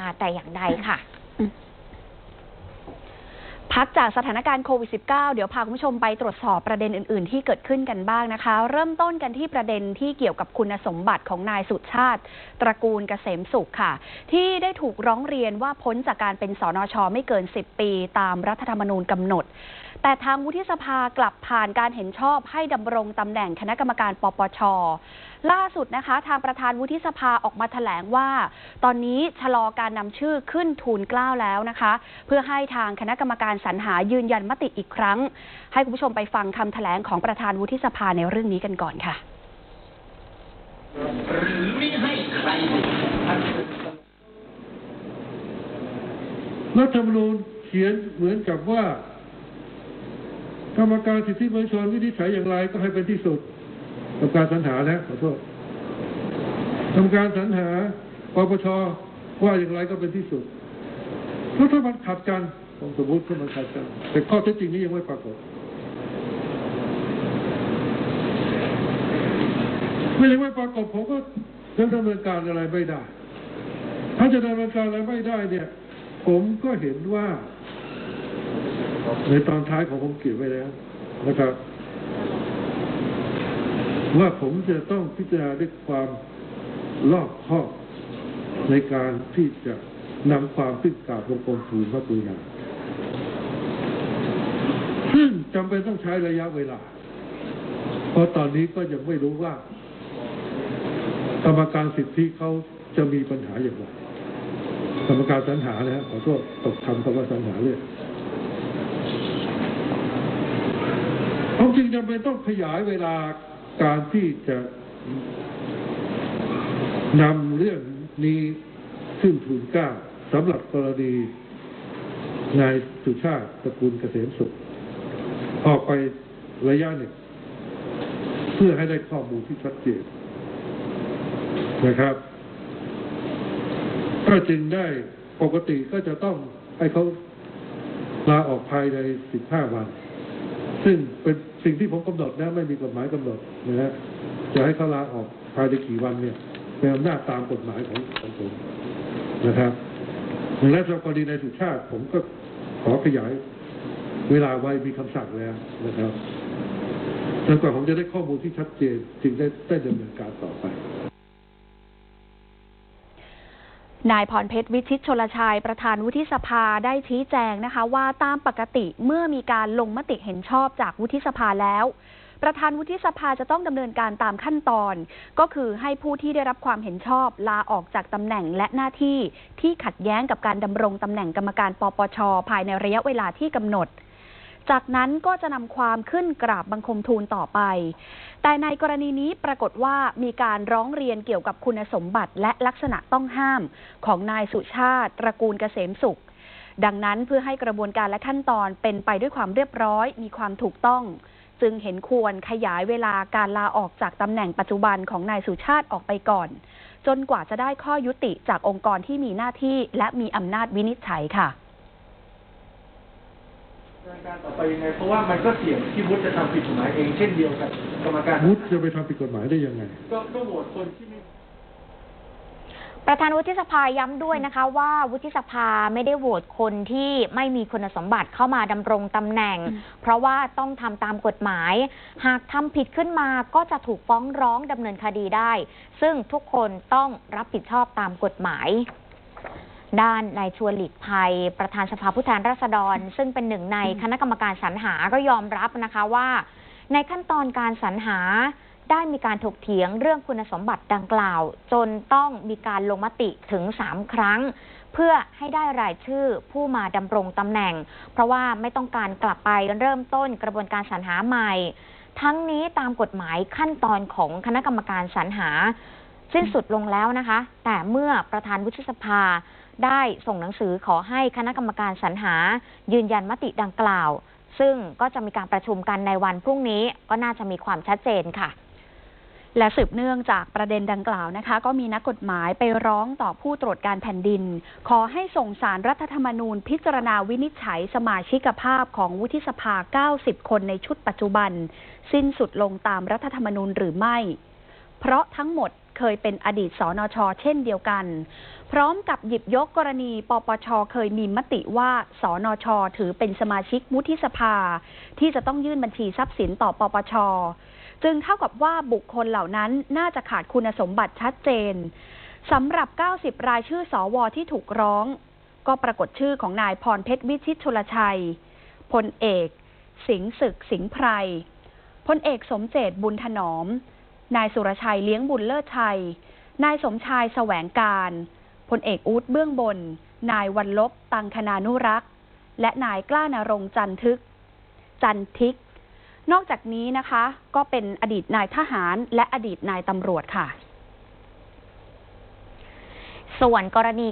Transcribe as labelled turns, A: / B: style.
A: มาแต่อย่างใดค่ะ
B: พักจากสถานการณ์โควิด -19 เดี๋ยวพาคุณผู้ชมไปตรวจสอบประเด็นอื่น ๆ ที่เกิดขึ้นกันบ้างนะคะ เริ่มต้นกันที่ประเด็นที่เกี่ยวกับคุณสมบัติของนายสุชาติ ตระกูลเกษมสุขค่ะ ที่ได้ถูกร้องเรียนว่าพ้นจากการเป็นสนชไม่เกิน 10 ปี ตามรัฐธรรมนูญกำหนด แต่ทางวุฒิสภากลับผ่านการเห็นชอบให้ดำรงตำแหน่งคณะกรรมการปปช ล่าสุดนะคะ ทางประธานวุฒิสภาออกมาแถลงว่า ตอนนี้ชะลอการนำชื่อขึ้นทูลเกล้าแล้วนะคะ เพื่อให้ทางคณะกรรมการสรรหายืนยันมติอีกครั้ง ให้คุณผู้ชมไปฟังคำแถลงของประธานวุฒิสภาในเรื่องนี้กันก่อนค่ะ
C: หรือไม่ให้ใคร
D: รัฐธรรมนูญเขียนเหมือนกับว่า กรรมการสิทธิมนุษยชนวินิจฉัยอย่างไรก็ให้เป็นที่สุดกรรมการสรรหานะขอโทษกรรมการสรรหาปปชว่าอย่างไรก็เป็นที่สุดแล้วถ้ามันขัดกันผมสมมติถ้ามันขัดกันแต่ข้อเท็จจริงนี้ยังไม่ปรากฏไม่ยังไม่ปรากฏผมก็ยังดำเนินการอะไรไม่ได้ ถ้าจะดำเนินการอะไรไม่ได้เนี่ย ผมก็เห็นว่า ในตอนท้ายของผมเขียนไว้แล้วนะครับ ว่าผมจะต้องพิจารณาด้วยความรอบคอบในการที่จะนำความขึ้นกราบลงกรมทูลพระกรุณาซึ่งจำเป็นต้องใช้ระยะเวลา เพราะตอนนี้ก็ยังไม่รู้ว่ากรรมการสิทธิเขาจะมีปัญหาอย่างไรกรรมการสรรหานะฮะขอโทษตกคำคำว่าสรรหาเลย ผมจึงจำเป็นต้องขยายเวลาการที่จะนำเรื่องนี้ขึ้นทูลเกล้าสำหรับกรณีนายสุชาติตระกูลเกษมสุข ออกไประยะหนึ่ง เพื่อให้ได้ข้อมูลที่ชัดเจนนะครับ ก็จึงได้ปกติก็จะต้องให้เขาลาออกภายใน 15 วัน ซึ่งเป็นสิ่งที่ผมกำหนดนะไม่มีกฎหมายกำหนดนะฮะจะให้เขาลาออกภายในกี่วันเนี่ยเป็นอำนาจตามกฎหมายของของผมนะครับและสำหรับกรณีในสุชาติผมก็ขอขยายเวลาไว้มีคำสั่งแล้วนะครับจนกว่าผมจะได้ข้อมูลที่ชัดเจนจึงได้ได้ดำเนินการต่อไป
B: นายพรเพชรวิชิตชลชัยประธานวุฒิสภาได้ชี้แจงนะคะ ว่าตามปกติเมื่อมีการลงมติเห็นชอบจากวุฒิสภาแล้ว ประธานวุฒิสภาจะต้องดำเนินการตามขั้นตอน ก็คือให้ผู้ที่ได้รับความเห็นชอบลาออกจากตำแหน่งและหน้าที่ที่ขัดแย้งกับการดำรงตำแหน่งกรรมการปปชภายในระยะเวลาที่กำหนด จากนั้นก็จะนำความขึ้นกราบบังคมทูลต่อไป แต่ในกรณีนี้ปรากฏว่ามีการร้องเรียนเกี่ยวกับคุณสมบัติและลักษณะต้องห้ามของนายสุชาติตระกูลเกษมสุข ดังนั้นเพื่อให้กระบวนการและขั้นตอนเป็นไปด้วยความเรียบร้อย มีความถูกต้อง จึงเห็นควรขยายเวลาการลาออกจากตำแหน่งปัจจุบันของนายสุชาติออกไปก่อน จนกว่าจะได้ข้อยุติจากองค์กรที่มีหน้าที่และมีอำนาจวินิจฉัยค่ะ
E: การต่อไปยังไงเพราะว่ามันก็เสี่ยงที่วุฒิจะทำผิดกฎหมายเองเช่นเดียวกับกรรมการ
D: วุฒิจะไปทำผิดกฎหมายได้ยังไง
E: ก็ก็โหวตคนที่ไม่
A: ประธานวุฒิสภาย้ำด้วยนะคะว่าวุฒิสภาไม่ได้โหวตคนที่ไม่มีคุณสมบัติเข้ามาดำรงตำแหน่ง เพราะว่าต้องทำตามกฎหมาย หากทำผิดขึ้นมาก็จะถูกฟ้องร้องดำเนินคดีได้ ซึ่งทุกคนต้องรับผิดชอบตามกฎหมาย ด้านนายชวนหลีกภัย ประธานสภาผู้แทนราษฎร ซึ่งเป็นหนึ่งในคณะกรรมการสรรหาก็ยอมรับนะคะว่า ในขั้นตอนการสรรหาได้มีการถกเถียงเรื่องคุณสมบัติดังกล่าว จนต้องมีการลงมติถึง 3 ครั้ง เพื่อให้ได้รายชื่อผู้มาดำรงตำแหน่ง เพราะว่าไม่ต้องการกลับไปเริ่มต้นกระบวนการสรรหาใหม่ ทั้งนี้ตามกฎหมายขั้นตอนของคณะกรรมการสรรหา สิ้นสุดลงแล้วนะคะ แต่เมื่อประธานวุฒิสภา ได้ส่งหนังสือขอให้คณะกรรมการสรรหา ยืนยันมติดังกล่าว ซึ่งก็จะมีการประชุมกันในวันพรุ่งนี้ก็น่าจะมีความชัดเจนค่ะ
B: และสืบเนื่องจากประเด็นดังกล่าวนะคะ ก็มีนักกฎหมายไปร้องต่อผู้ตรวจการแผ่นดิน ขอให้ส่งสารรัฐธรรมนูญ พิจารณาวินิจฉัยสมาชิกภาพของวุฒิสภา 90 คนในชุดปัจจุบัน สิ้นสุดลงตามรัฐธรรมนูญหรือไม่ เพราะทั้งหมด เคยเป็นอดีตสนช เช่นเดียวกัน พร้อมกับหยิบยกกรณีปปช เคยมีมติว่าสนช ถือเป็นสมาชิกวุฒิสภา ที่จะต้องยื่นบัญชีทรัพย์สินต่อปปชจึงเท่ากับว่าบุคคลเหล่านั้นน่าจะขาดคุณสมบัติชัดเจนสำหรับ 90 รายชื่อสอวอที่ถูกร้อง ก็ปรากฏชื่อของนายพรเพชรวิชิตชลชัยพลเอก สิงศึกสิงไพรพลเอกสมเจตบุญถนอม นายสุรชัยเลี้ยงบุญเลิศชัย นายสมชายแสวงการพลเอกอู๊ดเบื้องบน นายวันลบตังคณานุรักษ์ และนายกล้านรงจันทึก จันทิก นอกจากนี้นะคะ ก็เป็นอดีตนายทหารและอดีตนายตำรวจค่ะ
A: ส่วนกรณี